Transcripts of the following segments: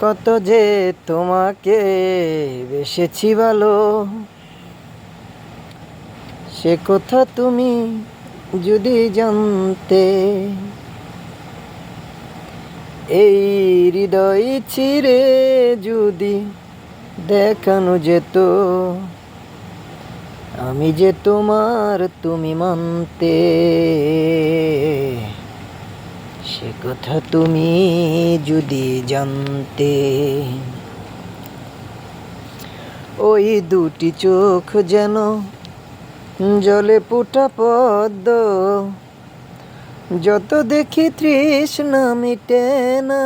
কত যে তোমাকে বেসেছি ভালো। সে কথা তুমি যদি জানতে, এই হৃদয় ছিঁড়ে যদি দেখানো যেত, আমি যে তোমার তুমি মানতে। কথা তুমি যদি জানতে। ওই দুটি চোখ যেন জলে পুটা পদ্ম। যত দেখি তৃষ্ণা মিটে না।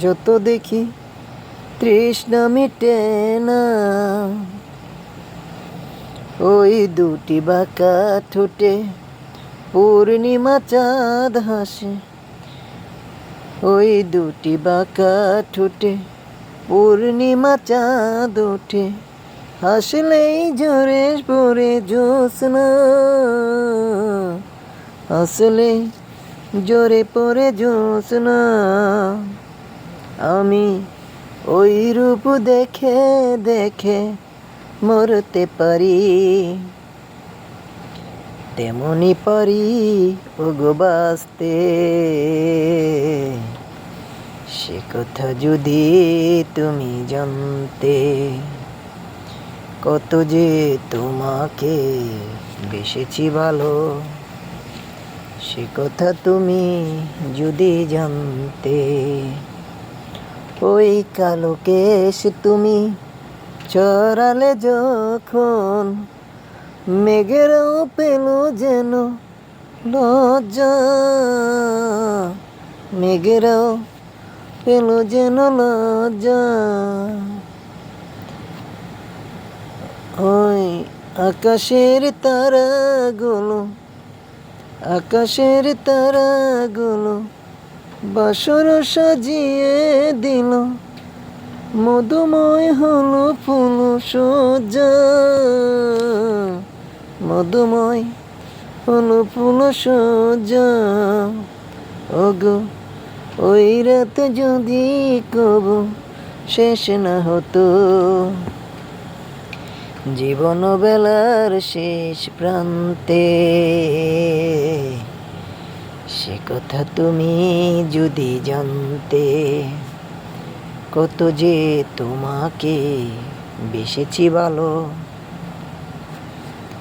যত দেখি তৃষ্ণা মিটে না। ওই দুটি বাঁকা ঠোঁটে পূর্ণিমা চাঁদ হাসে, ওই দুটি বাঁকা ঠোঁটে পূর্ণিমা চাঁদ ওঠে। হাসলেই জোরে পরে জ্যোৎস্না হাসলে জোরে পরে জ্যোৎস্না। আমি ওই রূপ দেখে দেখে মরতে পারি। তেমনি পারি ওগো সে কথা যদি তুমি জানতে, কত যে তোমাকে বেসেছি ভালো, সে কথা তুমি যদি জানতে, ওই কালো কেশ তুমি চড়ালে যখন মেঘেরাও পেল যেন লজ্জা। মেঘেরাও পেল যেন লজ্জা। ওই আকাশের তারাগুলো আকাশের তারাগুলো বাসর সাজিয়ে দিল। মধুময় হলো ফুল সজ্জা। মধুময় হলো ফুল ওগো, ওই রাত যদি কব শেষ না হতো। জীবন বেলার শেষ প্রান্তে সে কথা তুমি যদি জানতে, কত যে তোমাকে বেসেছি ভালো।